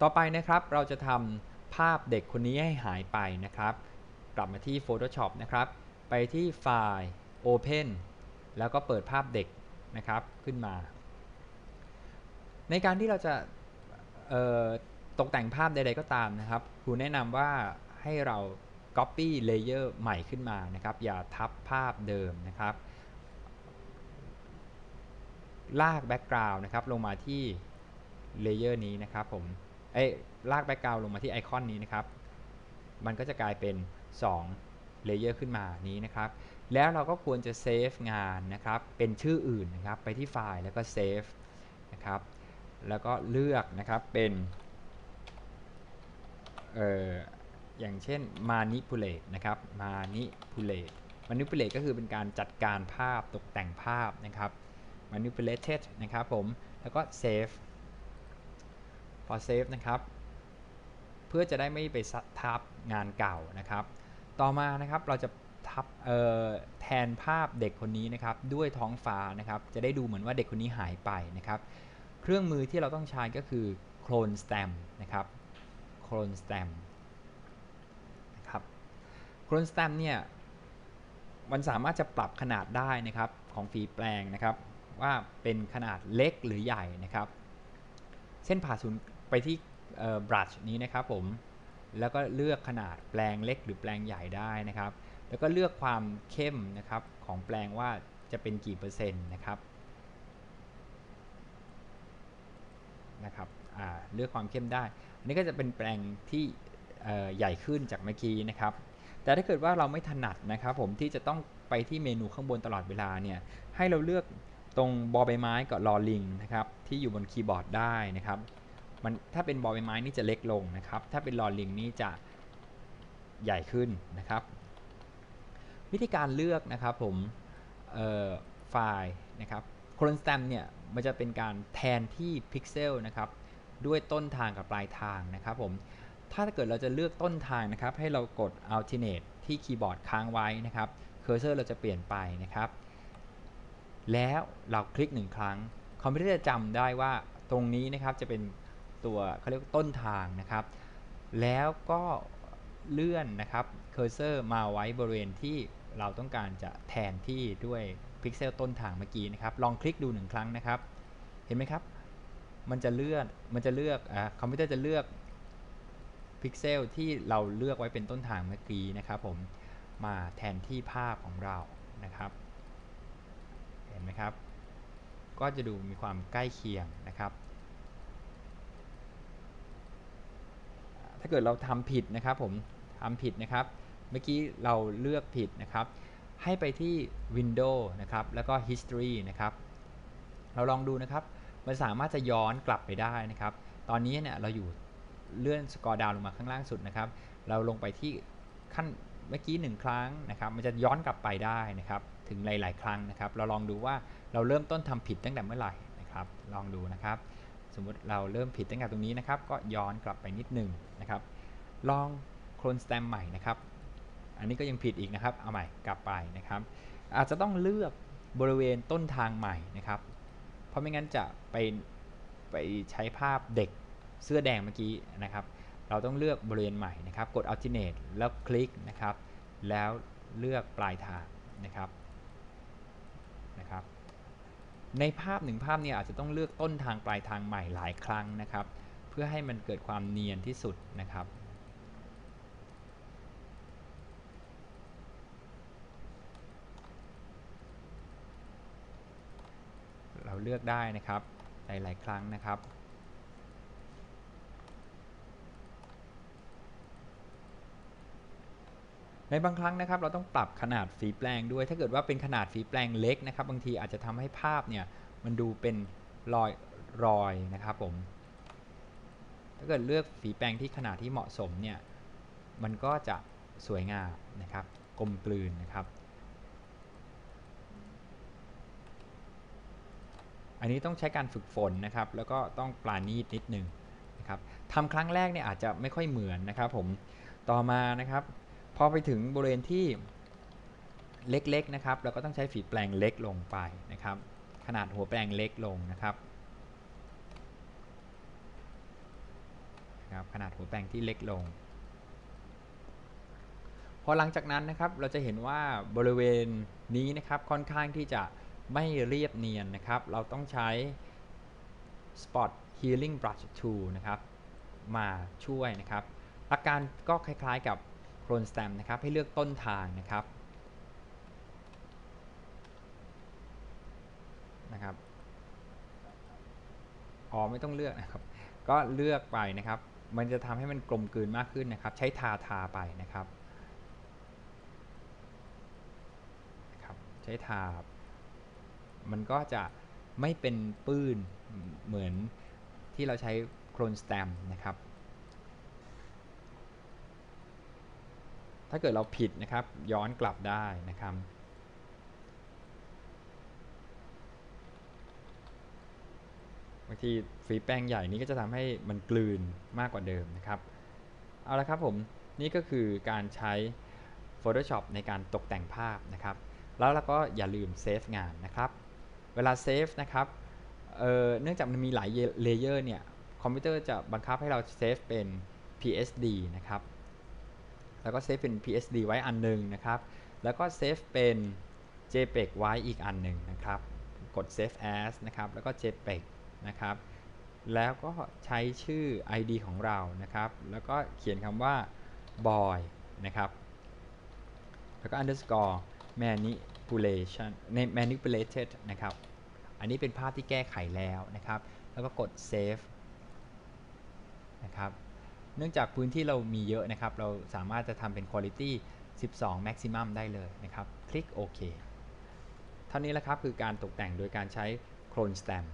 ต่อไปนะครับเราจะทำภาพเด็กคนนี้ให้หายไปนะครับ กลับมาที่ Photoshop นะครับ ไปที่ไฟล์ Open แล้วก็เปิดภาพเด็กนะครับขึ้นมา ในการที่เราจะตกแต่งภาพใด ๆ ก็ตามนะครับครูแนะนำว่าให้เรา Copy Layer ใหม่ขึ้นมานะครับ อย่าทับภาพเดิมนะครับ ลากแบ็กกราวน์นะครับ ลงมาที่เลเยอร์นี้นะครับผม เอ้ลากแบ็กกราวลงมาที่ไอคอนนี้นะครับ มันก็จะกลายเป็น2เลเยอร์ขึ้นมานี้นะครับ แล้วเราก็ควรจะเซฟงานนะครับ เป็นชื่ออื่นนะครับ ไปที่ไฟล์แล้วก็เซฟนะครับ แล้วก็เลือกนะครับ เป็นเอ่ออย่างเช่น manipulate นะครับ manipulate manipulate ก็คือเป็นการจัดการภาพตกแต่งภาพนะครับ manipulated นะครับผม แล้วก็ save พอ save นะครับ เพื่อจะได้ไม่ไปทับงานเก่านะครับ ต่อมานะครับเราจะทับแทนภาพเด็กคนนี้นะครับด้วยท้องฟ้านะครับ จะได้ดูเหมือนว่าเด็กคนนี้หายไปนะครับ เครื่องมือที่เราต้องใช้ก็คือ clone stamp นะครับ clone stamp นะครับ clone stamp เนี่ยมันสามารถจะปรับขนาดได้นะครับของฝีแปลงนะครับ ว่าเป็นขนาดเล็กหรือใหญ่นะครับ เส้นผ่าศูนย์ ไปที่บรัชนี้นะครับผมแล้วก็เลือกขนาดแปลงเล็กหรือแปลงใหญ่ได้นะครับ แล้วก็เลือกความเข้มนะครับของแปลงว่าจะเป็นกี่เปอร์เซ็นต์นะครับนะครับเลือกความเข้มได้ อันนี้ก็จะเป็นแปลงที่ใหญ่ขึ้นจากเมื่อกี้นะครับ แต่ถ้าเกิดว่าเราไม่ถนัดนะครับผมที่จะต้องไปที่เมนูข้างบนตลอดเวลาเนี่ย ให้เราเลือกตรงบอใบไม้กับลอลิงนะครับที่อยู่บนคีย์บอร์ดได้นะครับ มันถ้าเป็นบอใบไม้นี่จะเล็กลงนะครับ ถ้าเป็นลอลิงนี่จะใหญ่ขึ้นนะครับ วิธีการเลือกนะครับผมไฟล์นะครับโคลนสแตมเนี่ยมันจะเป็นการแทนที่พิกเซลนะครับด้วยต้นทางกับปลายทางนะครับผมถ้าเกิดเราจะเลือกต้นทางนะครับ ให้เรากด alternate ที่คีย์บอร์ดค้างไว้นะครับเคอร์เซอร์เราจะเปลี่ยนไปนะครับ แล้วเราคลิกหนึ่งครั้ง คอมพิวเตอร์จะจำได้ว่าตรงนี้นะครับจะเป็น ตัวเขาเรียกต้นทางนะครับ แล้วก็เลื่อนนะครับเคอร์เซอร์มาไว้บริเวณที่เราต้องการจะแทนที่ด้วยพิกเซลต้นทางเมื่อกี้นะครับ ลองคลิกดูหนึ่งครั้งนะครับ เห็นไหมครับ มันจะเลื่อนมันจะเลือกอคอมพิวเตอร์จะเลือกพิกเซลที่เราเลือกไว้เป็นต้นทางเมื่อกี้นะครับผมมาแทนที่ภาพของเรานะครับ เห็นไหมครับ ก็จะดูมีความใกล้เคียงนะครับ ถ้าเกิดเราทำผิดนะครับผมทำผิดนะครับ เมื่อกี้เราเลือกผิดนะครับ ให้ไปที่ Window นะครับ แล้วก็ History นะครับ เราลองดูนะครับ มันสามารถจะย้อนกลับไปได้นะครับ ตอนนี้เนี่ยเราอยู่เลื่อนสกอร์ดาวลงมาข้างล่างสุดนะครับ เราลงไปที่ขั้นเมื่อกี้หนึ่งครั้งนะครับ มันจะย้อนกลับไปได้นะครับ ถึงหลาย ๆ ครั้งนะครับ เราลองดูว่าเราเริ่มต้นทำผิดตั้งแต่เมื่อไหร่นะครับ ลองดูนะครับ สมมุติเราเริ่มผิดตั้งแต่ตรงนี้นะครับ ก็ย้อนกลับไปนิดหนึ่งนะครับ ลองโคลนสแตมใหม่นะครับ อันนี้ก็ยังผิดอีกนะครับ เอาใหม่กลับไปนะครับ อาจจะต้องเลือกบริเวณต้นทางใหม่นะครับ เพราะไม่งั้นจะไปไปใช้ภาพเด็กเสื้อแดงเมื่อกี้นะครับ เราต้องเลือกบริเวณใหม่นะครับ กด alternate แล้วคลิกนะครับ แล้วเลือกปลายทางนะครับนะครับ ในภาพหนึ่งภาพเนี่ยอาจจะต้องเลือกต้นทางปลายทางใหม่หลายครั้งนะครับ เพื่อให้มันเกิดความเนียนที่สุดนะครับเราเลือกได้นะครับหลาย ๆ ครั้งนะครับ ในบางครั้งนะครับเราต้องปรับขนาดฝีแปลงด้วย ถ้าเกิดว่าเป็นขนาดฝีแปลงเล็กนะครับบางทีอาจจะทำให้ภาพเนี่ยมันดูเป็นรอยรอยนะครับผม ถ้าเกิดเลือกฝีแปลงที่ขนาดที่เหมาะสมเนี่ยมันก็จะสวยงามนะครับกลมกลืนนะครับอันนี้ต้องใช้การฝึกฝนนะครับ แล้วก็ต้องปลาณีตนิดนึงนะครับทำครั้งแรกเนี่ยอาจจะไม่ค่อยเหมือนนะครับผม ต่อมานะครับ พอไปถึงบริเวณที่เล็กๆนะครับเราก็ต้องใช้ฝีแปลงเล็กลงไปนะครับ ขนาดหัวแปลงเล็กลงนะครับนะครับขนาดหัวแปรงที่เล็กลง พอหลังจากนั้นนะครับเราจะเห็นว่าบริเวณนี้นะครับค่อนข้างที่จะไม่เรียบเนียนนะครับ เราต้องใช้ Spot Healing Brush Tool นะครับ มาช่วยนะครับหลักการก็คล้ายๆกับ โครนสแตมนะครับให้เลือกต้นทางนะครับนะครับอ๋อไม่ต้องเลือกนะครับ ก็เลือกไปนะครับ มันจะทำให้มันกลมกลืนมากขึ้นนะครับ ใช้ทาทาไปนะครับนะครับใช้ทา มันก็จะไม่เป็นปื้นเหมือนที่เราใช้โครนสแตมนะครับ ถ้าเกิดเราผิดนะครับ ย้อนกลับได้นะครับ บางทีฝีแป้งใหญ่นี้ก็จะทำให้มันกลืนมากกว่าเดิมนะครับ เอาละครับผม นี่ก็คือการใช้ Photoshop ในการตกแต่งภาพนะครับ แล้วเราก็อย่าลืมเซฟงานนะครับ เวลาเซฟนะครับเเนื่องจากมันมีหลายเลเยอร์เนี่ย คอมพิวเตอร์จะบังคับให้เราเซฟเป็น PSD นะครับ แล้วก็เซฟเป็น PSD ไว้อันหนึ่งนะครับ แล้วก็เซฟเป็น JPEG ไว้อีกอันหนึ่งนะครับ กด Save As นะครับ แล้วก็ JPEG นะครับ แล้วก็ใช้ชื่อ ID ของเรานะครับ แล้วก็เขียนคำว่า boy นะครับ แล้วก็ underscore manipulation manipulated นะครับ อันนี้เป็นภาพที่แก้ไขแล้วนะครับ แล้วก็กด save นะครับ เนื่องจากพื้นที่เรามีเยอะนะครับ เราสามารถจะทำเป็น quality 12 maximum ได้เลยนะครับ คลิกโอเคเท่านี้แหละครับคือการตกแต่งโดยการใช้โคลนสแตมป์